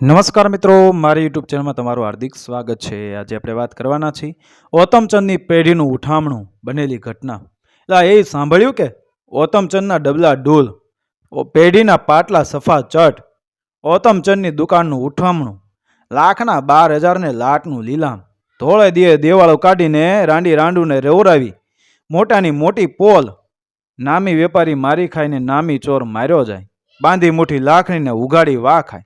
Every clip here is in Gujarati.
નમસ્કાર મિત્રો, મારી યુટ્યુબ ચેનલમાં તમારું હાર્દિક સ્વાગત છે. આજે આપણે વાત કરવાના છીએ ઓતમચંદની પેઢીનું ઉઠામણું બનેલી ઘટના. એટલે એ સાંભળ્યું કે? ઓતમચંદના ડબલા ડોલ પેઢીના પાટલા સફા ચટ, ઓતમચંદની દુકાનનું ઉઠામણું, લાખના બાર હજારને લાટનું લીલામ, ધોળે દિયે દેવાળો કાઢીને રાંડી રાંડુને રેવરાવી, મોટાની મોટી પોલ, નામી વેપારી મારી ખાઈને નામી ચોર માર્યો જાય, બાંધી મુઠી લાખણીને ઉગાડી વા ખાય.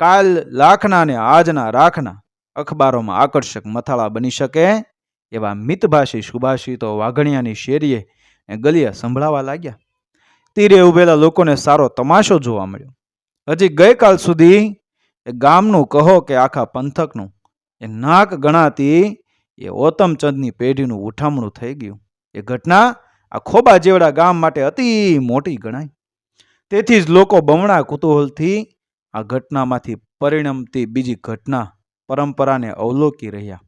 કાલ લાખના ને આજના રાખના અખબારોમાં આકર્ષક મથાળા બની શકે એવા મિતભાષી સુભાષિતો વાઘણિયાની શેરીએ ને ગલિયા સંભળાવા લાગ્યા. તીરે ઉભેલા લોકોને સારો તમાશો જોવા મળ્યો. હજી ગઈકાલ સુધી એ ગામનું કહો કે આખા પંથકનું, એ નાક ગણાતી એ ઓતમચંદની પેઢીનું ઉઠામણું થઈ ગયું. એ ઘટના આ ખોબા જેવડા ગામ માટે અતિ મોટી ગણાય. તેથી જ લોકો બમણા કુતૂહલથી આ ઘટનામાંથી પરિણમતી બીજી ઘટના પરંપરાને અવલોકી રહ્યા.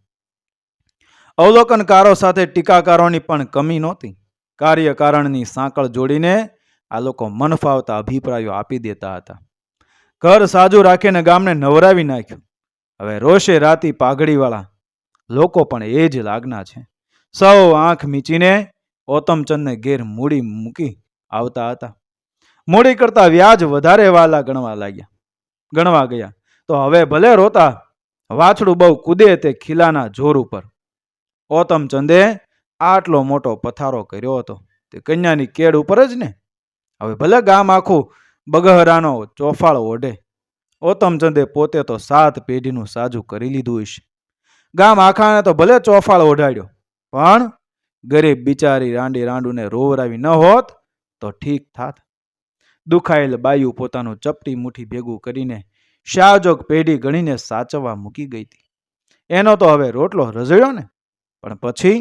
અવલોકનકારો સાથે ટીકાકારોની પણ કમી નહોતી. કાર્યકારણની સાંકળ જોડીને આ લોકો મનફાવતા અભિપ્રાયો આપી દેતા હતા. ઘર સાજુ રાખીને ગામને નવરાવી નાખ્યું. હવે રોષે રાતી પાઘડીવાળા લોકો પણ એ જ લાગના છે. સૌ આંખ મીચીને ઓતમચંદને ઘેર મૂડી મૂકી આવતા હતા. મૂડી કરતા વ્યાજ વધારે વાલા ગણવા લાગ્યા. ગણવા ગયા. તો હવે ભલે રોતા, વાછડું બહુ કૂદે તે ખીલાના જોર ઉપર. ઓતમચંદે આટલો મોટો પથારો કર્યો હતો. તે કન્યાની કેડ ઉપર જ ને? હવે ભલે ગામ આખું બગહરાનો ચોફાળ ઓઢે. ઓતમચંદે પોતે તો સાત પેઢીનું સાજું કરી લીધું હશે. ગામ આખાને તો ભલે ચોફાળ ઓઢાડ્યો, પણ ગરીબ બિચારી રાંડી રાંડુને રોવરાવી ન હોત તો ઠીક થાત. દુખાયેલ બાયુ પોતાનું ચપટી મુઠ્ઠી ભેગું કરીને શાહજોગ પેઢી ગણીને સાચવવા મૂકી ગઈ હતી. એનો તો હવે રોટલો રઝળ્યો ને. પણ પછી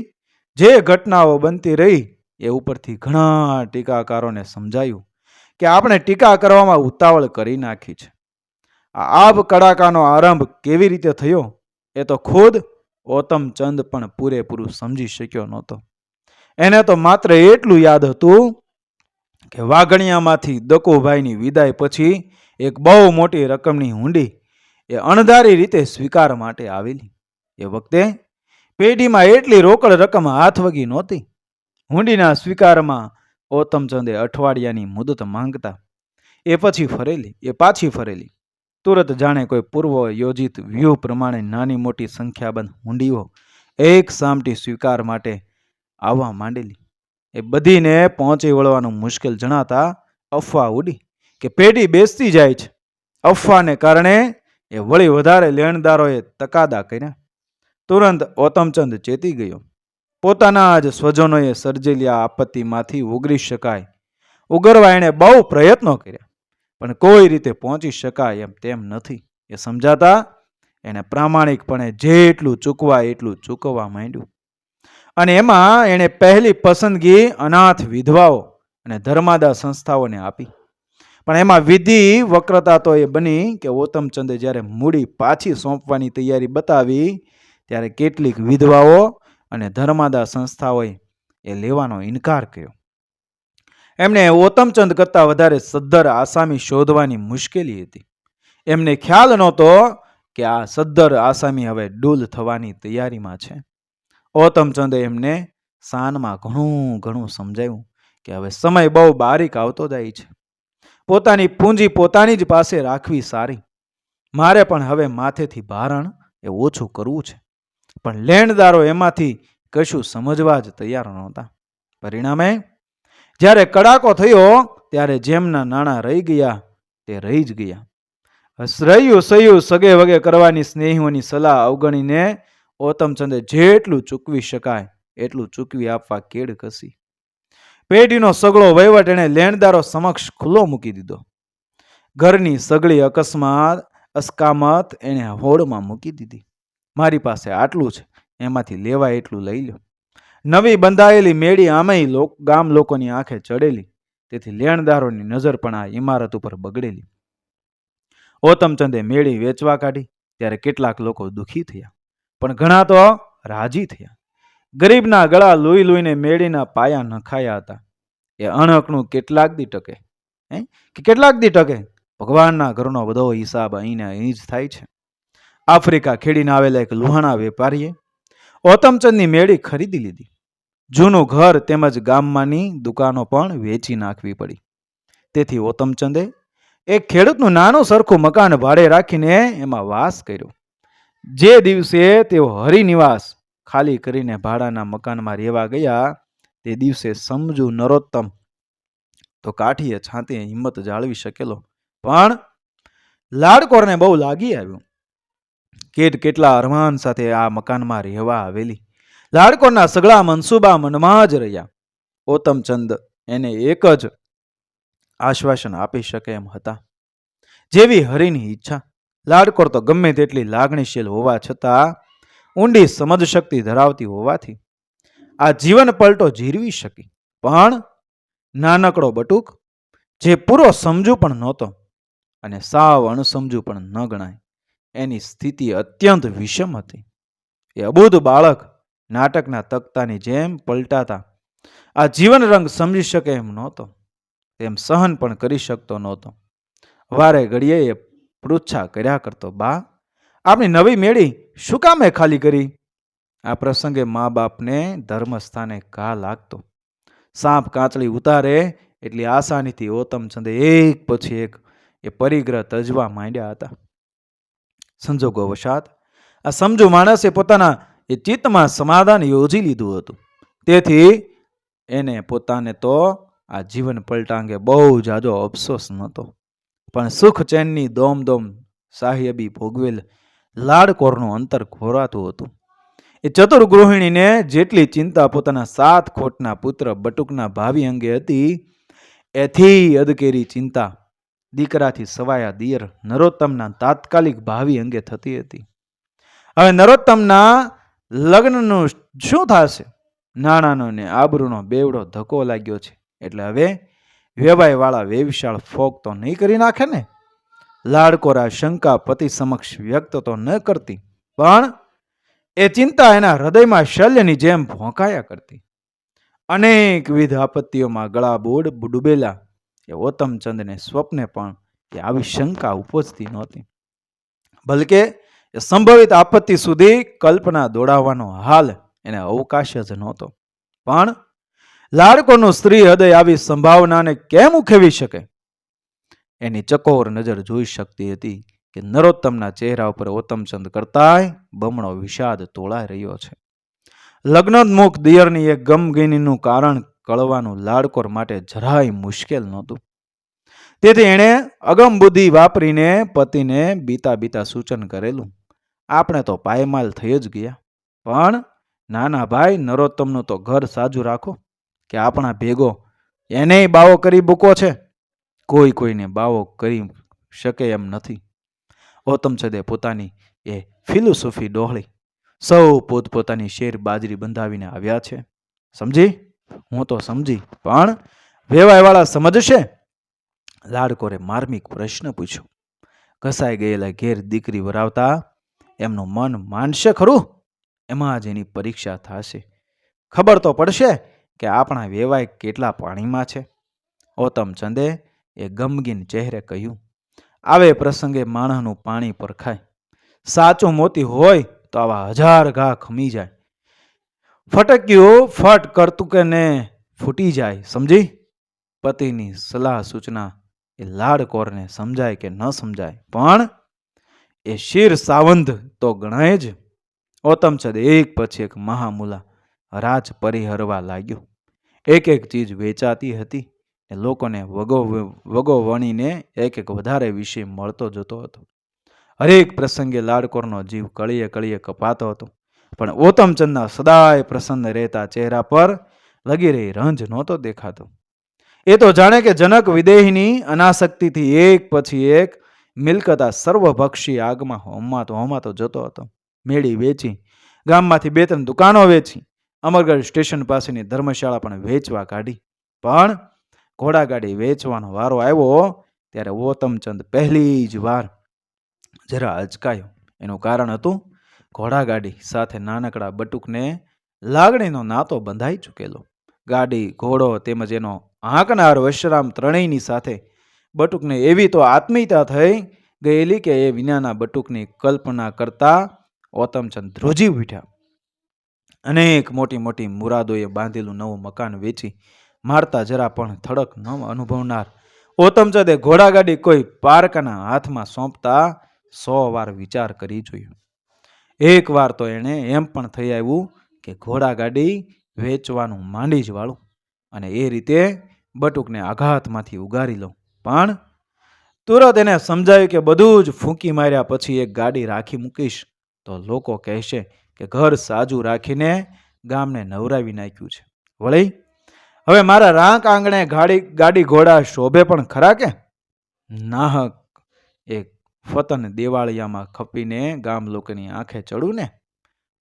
જે ઘટનાઓ બનતી રહી એ ઉપરથી ઘણા ટીકાકારોને સમજાયું કે આપણે ટીકા કરવામાં ઉતાવળ કરી નાખી છે. આ આબ કડાકાનો આરંભ કેવી રીતે થયો એ તો ખુદ ઓતમચંદ પણ પૂરેપૂરું સમજી શક્યો નહોતો. એને તો માત્ર એટલું યાદ હતું કે વાઘણિયામાંથી દકોભાઈની વિદાય પછી એક બહુ મોટી રકમની હુંડી એ અણધારી રીતે સ્વીકાર માટે આવેલી. એ વખતે પેઢીમાં એટલી રોકડ રકમ હાથ વગી નહોતી. હુંડીના સ્વીકારમાં ઓતમચંદે અઠવાડિયાની મુદત માંગતા એ પછી ફરેલી, એ પાછી ફરેલી. તુરત જાણે કોઈ પૂર્વ યોજિત વ્યૂહ પ્રમાણે નાની મોટી સંખ્યાબંધ હુંડીઓ એક સામટી સ્વીકાર માટે આવવા માંડેલી. એ બધીને પહોંચી વળવાનું મુશ્કેલ જણાતા અફવા ઉડી કે પેઢી બેસતી જાય છે. અફવાને કારણે એ વળી વધારે લેણદારોએ તકાદા કર્યા. તુરંત ઓતમચંદ ચેતી ગયો. પોતાના જ સ્વજનોએ સર્જેલી આ આપત્તિમાંથી ઉગરી શકાય. ઉગરવા એણે બહુ પ્રયત્નો કર્યા, પણ કોઈ રીતે પહોંચી શકાય એમ તેમ નથી. એ સમજાતા એણે પ્રામાણિકપણે જેટલું ચૂકવાય એટલું ચૂકવવા માંડ્યું. અને એમાં એણે પહેલી પસંદગી અનાથ વિધવાઓ અને ધર્માદા સંસ્થાઓને આપી. પણ એમાં વિધિ, વક્રતા તો એ બની કે ઓતમચંદે જ્યારે મૂડી પાછી સોંપવાની તૈયારી બતાવી, ત્યારે કેટલીક વિધવાઓ અને ધર્માદા સંસ્થાઓએ એ લેવાનો ઇનકાર કર્યો. એમને ઓતમચંદ કરતાં વધારે સદ્ધર આસામી શોધવાની મુશ્કેલી હતી. એમને ખ્યાલ નહોતો કે આ સદ્ધર આસામી હવે ડૂલ થવાની તૈયારીમાં છે. ઓતમચંદે એમને સાનમાં ઘણું ઘણું સમજાયું કે હવે સમય બહુ બારીક આવતો જાય છે. પોતાની પૂંજી પોતાની જ પાસે રાખવી સારી. મારે પણ હવે માથેથી ભારણ એ ઓછું કરવું છે. પણ લેણદારો એમાંથી કશું સમજવા જ તૈયાર નહોતા. પરિણામે જ્યારે કડાકો થયો, ત્યારે જેમના નાણાં રહી ગયા, તે રહી જ ગયા. રહ્યું સહ્યું સગે વગે કરવાની સ્નેહીઓની સલાહ અવગણીને ઓતમચંદે જેટલું ચૂકવી શકાય, એટલું ચૂકવી આપવા કેડ કસી. પેઢીનો સગળો વહીવટ એણે લેણદારો સમક્ષ ખુલ્લો મૂકી દીધો. ઘરની સગળી અકસ્માત, અસ્કામત એણે હોડમાં મૂકી દીધી. મારી પાસે આટલું છે, એમાંથી લેવાય એટલું લઈ લો નવી બંધાયેલી મેળી આમેય ગામ લોકોની આંખે ચડેલી, તેથી લેણદારોની નજર પણ આ ઇમારત ઉપર બગડેલી. ઓતમચંદે મેળી વેચવા કાઢી, ત્યારે કેટલાક લોકો દુઃખી થયા. પણ ઘણા તો રાજી થયા. ગરીબના ગળા લોહી લોહીને મેળીના પાયા નખાયા હતા. એ અણહકનું કેટલાક દી ટકે. હે? કે કેટલાક દી ટકે? ભગવાનના ઘરનો બધો હિસાબ અહીંને અહીં જ થાય છે. આફ્રિકા ખેડીને આવેલા એક લુહાણા વેપારીએ ઓતમચંદની મેળી ખરીદી લીધી. જૂનું ઘર તેમજ ગામમાંની દુકાનો પણ વેચી નાખવી પડી. તેથી ઓતમચંદે એક ખેડૂતનું નાનું સરખું મકાન ભાડે રાખીને એમાં વાસ કર્યો. જે દિવસે તેઓ હરિનિવાસ ખાલી કરીને ભાડાના મકાનમાં રહેવા ગયા, તે દિવસે સમજુ નરોત્તમ. તો કાઠીએ છાતીએ હિંમત જાળવી શકેલો. પણ લાડકોરને બહુ લાગી આવ્યું. કેટ કેટલા અરમાન સાથે આ મકાનમાં રહેવા આવેલી. લાડકોરના સગળા મનસુબા મનમાં જ રહ્યા. ઓતમચંદ એને એક જ આશ્વાસન આપી શકે એમ હતા. જેવી હરિની ઈચ્છા. લાડકોર તો ગમે તેટલી લાગણીશીલ હોવા છતાં ઊંડી સમજ શક્તિ ધરાવતી હોવાથી આ જીવન પલટો જીરવી શકી. પણ નાનકડો બટુક, જે પૂરો સમજુ પણ નહોતો અને સાવ અણસમજુ પણ ન ગણાય, એની સ્થિતિ અત્યંત વિષમ હતી. એ અબોધ બાળક નાટકના તકતાની જેમ પલટાતા આ જીવન રંગ સમજી શકે એમ નહોતો, તેમ સહન પણ કરી શકતો નહોતો. વારે ઘડીએ એ પૃચ્છા કર્યા કરતો, બા આપણી નવી મેળી શું કામે ખાલી કરી? આ પ્રસંગે મા બાપને ધર્મસ્થાને ઘા લાગતો. સાપ કાચળી ઉતારે એટલી આસાનીથી ઓતમચંદે એક પછી એક એ પરિગ્રહ તજવા માંડ્યા હતા. સંજોગો વશાત આ સમજુ માણસે પોતાના એ ચિત્તમાં સમાધાન યોજી લીધું હતું. તેથી એને પોતાને તો આ જીવન પલટાંગે બહુ જાજો અફસોસ નહોતો. પણ સુખ ચેનની દોમ દોમ સાહેબી ભોગવેલ લાડકોરનું અંતર ખોરાતું હતું. એ ચતુર ગૃહિણીને જેટલી ચિંતા પોતાના સાત ખોટના પુત્ર બટુકના ભાવિ અંગે હતી, એથી અદકેરી ચિંતા દીકરાથી સવાયા દિયર નરોત્તમના તાત્કાલિક ભાવિ અંગે થતી હતી. હવે નરોત્તમના લગ્નનું શું થશે? નાણાંનો ને આબરૂનો બેવડો ધક્કો લાગ્યો છે. એટલે હવે વેવાયવાળા વેવિશાળ ફોક તો નહીં કરી નાખે ને? લાડકોરા શંકા પતિ સમક્ષ વ્યક્ત તો ન કરતી, પણ એ ચિંતા એના હૃદયમાં શલ્યની જેમ ભોંકાયા કરતી. અનેકવિધ આપત્તિઓમાં ગળા બોડ ડૂબેલા એ ઓતમચંદને સ્વપ્ને પણ એ આવી શંકા ઉપજતી નહોતી. બલકે એ સંભવિત આપત્તિ સુધી કલ્પના દોડાવવાનો હાલ એને અવકાશ જ નહોતો. પણ લાડકોનું સ્ત્રી હૃદય આવી સંભાવનાને કેમ ઉખેવી શકે? એની ચકોર નજર જોઈ શકતી હતી કે નરોત્તમના ચહેરા ઉપર ઓતમચંદ કરતાંય બમણો વિષાદ તોળાઈ રહ્યો છે. લગ્નોન્મુખ દિયરની એક ગમગીનીનું કારણ કળવાનું લાડકોર માટે જરાય મુશ્કેલ નહોતું. તેથી એણે અગમ બુદ્ધિ વાપરીને પતિને બીતા બીતા સૂચન કરેલું, આપણે તો પાયમાલ થઈ જ ગયા. પણ નાના ભાઈ, નરોત્તમનું તો ઘર સાજુ રાખો. કે આપણા ભેગો એનેય બાવો કરી મૂકો છે? કોઈ કોઈને બાવો કરી શકે એમ નથી. ઓતમચંદે પોતાની એ ફિલોસોફી ડોહળી સૌ પોતપોતાની શેર બાજરી બંધાવીને આવ્યા છે. સમજી? હું તો સમજી, પણ વેવાયવાળા સમજશે? લાડકોરે માર્મિક પ્રશ્ન પૂછ્યો. ઘસાઈ ગયેલા ઘેર દીકરી વરાવતા એમનું મન માનશે ખરું? એમાં જ એની પરીક્ષા થશે. ખબર તો પડશે કે આપણા વેવાય કેટલા પાણીમાં છે? ઓતમચંદે એ ગમગીન ચહેરે કહ્યું, આવે પ્રસંગે માણસનું પાણી પરખાય સાચું મોતી હોય તો આવા હજાર ઘા ખમી જાય. ફટક્યું ફટ કરતું કે ને ફૂટી જાય, સમજી? પતિની સલાહ સૂચના એ લાડકોરને સમજાય કે ન સમજાય, પણ એ શિર સાવંધ તો ગણાય જ. ઓતમચંદ એક પછી એક મહામુલા રાજ પરિહરવા લાગ્યો. એક એક ચીજ વેચાતી હતી એ લોકોને વગો વગો વણીને એક એક વધારે વિષય મળતો જતો હતો. હરેક પ્રસંગે લાડકોરનો જીવ કળીએ કળીએ કપાતો હતો. પણ ઓતમચંદના સદાય પ્રસન્ન રહેતા ચહેરા પર લગી રહી રંજ નહોતો દેખાતો. એ તો જાણે કે જનક વિદેહીની અનાસક્તિથી એક પછી એક મિલકતા સર્વભક્ષી આગમાં હોમાતો હોમાતો જતો હતો. મેળી વેચી, ગામમાંથી બે ત્રણ દુકાનો વેચી અમરગઢ સ્ટેશન પાસેની ધર્મશાળા પણ વેચવા કાઢી. પણ ઘોડાગાડી વેચવાનો વારો આવ્યો ત્યારે ઓતમચંદ પહેલી જ વાર જરા અચકાયો. એનું કારણ હતું ઘોડાગાડી સાથે નાનકડા બટુકને લાગણીનો નાતો બંધાઈ ચૂકેલો. ગાડી, ઘોડો તેમજ એનો હાંકનાર વશરામ ત્રણેયની સાથે બટુકને એવી તો આત્મીયતા થઈ ગયેલી કે એ વિનાના બટુકની કલ્પના કરતા ઓતમચંદ ધ્રુજી ઉઠ્યા. અનેક મોટી મોટી મુરાદોએ બાંધેલું નવું મકાન વેચી મારતા જરા પણ થડક ન અનુભવનાર. ઓતમચંદે ઘોડાગાડી કોઈ પારકાના હાથમાં સોંપતા સો વાર વિચાર કરી જોયો. એક વાર તો એણે એમ પણ થઈ આવ્યું કે ઘોડાગાડી વેચવાનું માંડી જ વાળું અને એ રીતે બટુકને આઘાતમાંથી ઉગારી લઉં. પણ તુરત એને સમજાયું કે બધું જ ફૂંકી માર્યા પછી એક ગાડી રાખી મૂકીશ. તો લોકો કહેશે કે ઘર સાજું રાખીને ગામને નવરાવી નાખ્યું છે. વળી, હવે મારા રાંક આંગણે ગાડી ગાડી ઘોડા શોભે પણ ખરા કે? નાહક એક ફતન દેવાળિયામાં ખપીને ગામ લોકોની આંખે ચડું ને?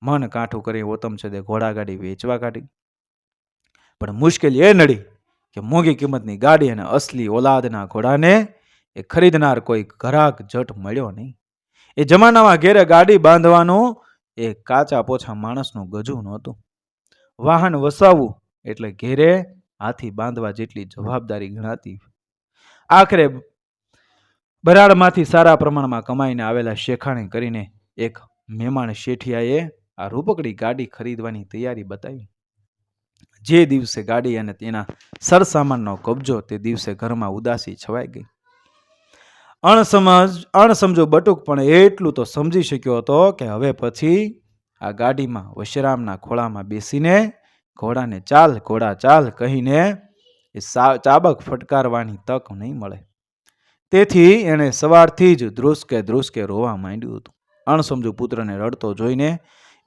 મન કાઠું કરી ઓતમ છે તે ઘોડા ગાડી વેચવા કાઢી. પણ મુશ્કેલી એ નડી કે મોંઘી કિંમતની ગાડી અને અસલી ઓલાદના ઘોડાને એ ખરીદનાર કોઈ ઘરાક જટ મળ્યો નહીં. એ જમાનામાં ઘેરે ગાડી બાંધવાનું એ કાચા પોછા માણસનું ગજું નહોતું. વાહન વસાવવું એટલે ઘેરે હાથી બાંધવા જેટલી જવાબદારી ગણાતી. આખરે બરાડમાંથી સારા પ્રમાણમાં કમાઈને આવેલા શેખાણી કરીને એક મહેમાન શેઠિયાએ આ રૂપકડી ગાડી ખરીદવાની તૈયારી બતાવી. જે દિવસે ગાડી અને તેના સરસામાનનો કબજો તે દિવસે ઘરમાં ઉદાસી છવાઈ ગઈ. અણસમજ, અણસમજો બટુક પણ એટલું તો સમજી શક્યો હતો કે હવે પછી આ ગાડીમાં વશરામના ખોળામાં બેસીને ઘોડાને ચાલ, ઘોડા ચાલ કહીને એ ચાબક ફટકારવાની તક નહીં મળે. તેથી એણે સવારથી જ ધ્રુસકે ધ્રુસકે રોવા માંડ્યું હતું. અણસમજુ પુત્રને રડતો જોઈને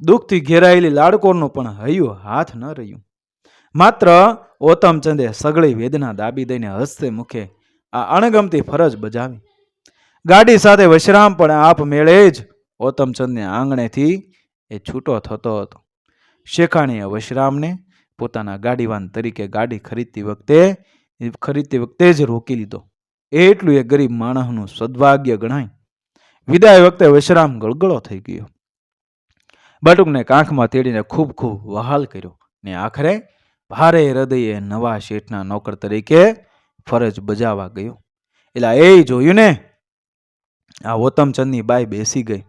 દુઃખથી ઘેરાયેલી લાડકોરનું પણ હૈયું હાથ ન રહ્યું. માત્ર ઓતમચંદે સગળી વેદના દાબી દઈને હસ્તે મુખે આ અણગમતી ફરજ બજાવી. ગાડી સાથે વશરામ, પણ આપ મેળે જ. ઓતમચંદને આંગણેથી એ છૂટો થતો હતો. શેખાણીએ વશરામને પોતાના ગાડીવાન તરીકે ગાડી ખરીદતી વખતે ખરીદતી વખતે જ રોકી લીધો. એટલું એ ગરીબ માણસનું સદભાગ્ય ગણાય. વિદાય વખતે વશરામ ગળગળો થઈ ગયો. બટુકને કાંખમાં તેડીને ખૂબ ખૂબ વહાલ કર્યો ને આખરે ભારે હૃદયે નવા શેઠના નોકર તરીકે ફરજ બજાવવા ગયો. એટલે એ જોયું ને આ ઓતમચંદની બાઈ બેસી ગઈ.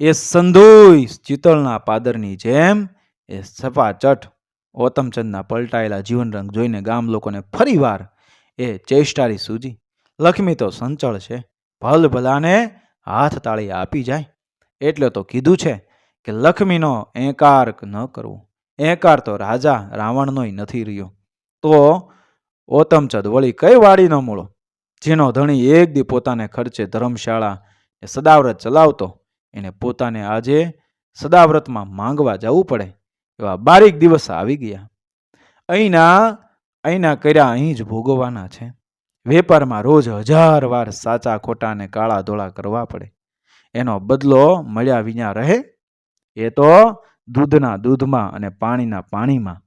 એ સંધોઈ ચિતળના પાદરની જેમ એ સપાચટ ઓતમચંદના પલટાયેલા જીવનરંગ જોઈને ગામ લોકોને ફરીવાર એ ચેષ્ટારી સૂજી. લક્ષ્મી તો સંચળ છે, ભલ ભલાને હાથ તાળી આપી જાય. એટલે તો કીધું છે કે લક્ષ્મીનો એકાર ન કરવો. એકાર તો રાજા રાવણનોય નથી રહ્યો. તો ઓતમચંદ વળી કઈ વાડીનો મૂળો? જેનો ધણી એક દી પોતાને ખર્ચે ધર્મશાળા એ સદાવ્રત ચલાવતો, એને પોતાને આજે સદાવ્રતમાં માંગવા જવું પડે, એવા બારીક દિવસ આવી ગયા. અહીંના અહીંના કર્યા અહીં જ ભોગવવાના છે. વેપારમાં રોજ હજાર વાર સાચા ખોટાને કાળા ધોળા કરવા પડે. એનો બદલો મળ્યા વિના રહે? એ તો દૂધના દૂધમાં અને પાણીના પાણીમાં.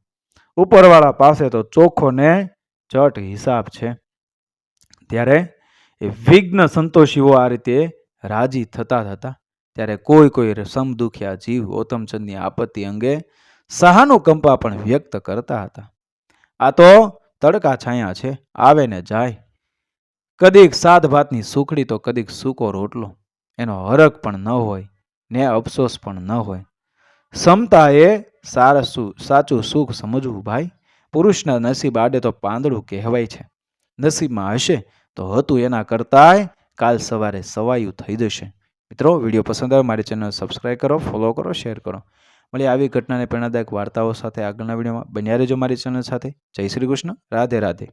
ઉપરવાળા પાસે તો ચોખ્ખો ને ચટ હિસાબ છે. ત્યારે એ વિઘ્ન સંતોષીઓ આ રીતે રાજી થતા થતા, ત્યારે કોઈ કોઈ સમદુખ્યા જીવ ઓતમચંદની આપત્તિ અંગે સહાનુકંપા પણ વ્યક્ત કરતા હતા. આ તો તડકા છાયા છે, આવે ને જાય. કદીક સાત ભાતની સુખડી તો કદીક સૂકો રોટલો. એનો હરક પણ ન હોય, ને અફસોસ પણ ન હોય. સમતા એ સારસું, સાચું સુખ સમજવું ભાઈ. પુરુષના નસીબ આડે તો પાંદડું કહેવાય છે. નસીબમાં હશે તો હતું એના કરતાંય કાલ સવારે સવાયું થઈ જશે. મિત્રો, વીડિયો પસંદ આવે મારી ચેનલ સબસ્ક્રાઈબ કરો ફોલો કરો શેર કરો. મળી આવી ઘટનાને પ્રેરણાદાયક વાર્તાઓ સાથે આગળના વિડીયોમાં. બન્યા રહેજો મારી ચેનલ સાથે. જય શ્રી કૃષ્ણ. રાધે રાધે.